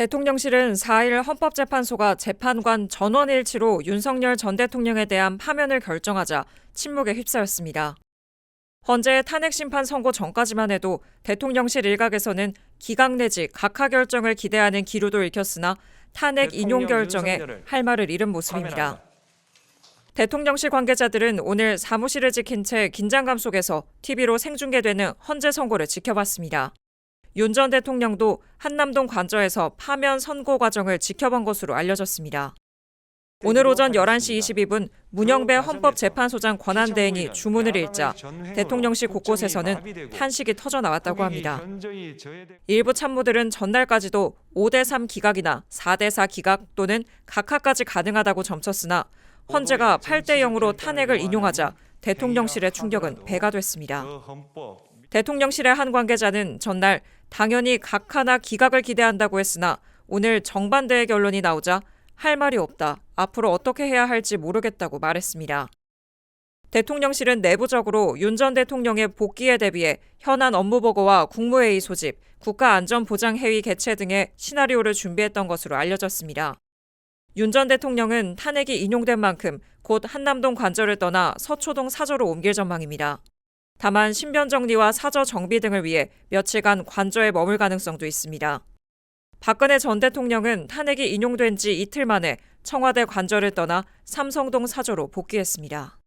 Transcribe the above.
대통령실은 4일 헌법재판소가 재판관 전원일치로 윤석열 전 대통령에 대한 파면을 결정하자 침묵에 휩싸였습니다. 헌재의 탄핵 심판 선고 전까지만 해도 대통령실 일각에서는 기각 내지 각하 결정을 기대하는 기류도 읽혔으나 탄핵 인용 결정에 할 말을 잃은 모습입니다. 대통령실 관계자들은 오늘 사무실을 지킨 채 긴장감 속에서 TV로 생중계되는 헌재 선고를 지켜봤습니다. 윤 전 대통령도 한남동 관저에서 파면 선고 과정을 지켜본 것으로 알려졌습니다. 오늘 오전 11시 22분 문영배 헌법재판소장 권한대행이 주문을 읽자 대통령실 곳곳에서는 탄식이 터져 나왔다고 합니다. 일부 참모들은 전날까지도 5대3 기각이나 4대4 기각 또는 각하까지 가능하다고 점쳤으나 헌재가 8대 0으로 탄핵을 인용하자 대통령실의 충격은 배가 됐습니다. 대통령실의 한 관계자는 전날 당연히 각 하나 기각을 기대한다고 했으나 오늘 정반대의 결론이 나오자 할 말이 없다. 앞으로 어떻게 해야 할지 모르겠다고 말했습니다. 대통령실은 내부적으로 윤 전 대통령의 복귀에 대비해 현안 업무 보고와 국무회의 소집, 국가안전보장회의 개최 등의 시나리오를 준비했던 것으로 알려졌습니다. 윤 전 대통령은 탄핵이 인용된 만큼 곧 한남동 관저를 떠나 서초동 사저로 옮길 전망입니다. 다만 신변 정리와 사저 정비 등을 위해 며칠간 관저에 머물 가능성도 있습니다. 박근혜 전 대통령은 탄핵이 인용된 지 이틀 만에 청와대 관저를 떠나 삼성동 사저로 복귀했습니다.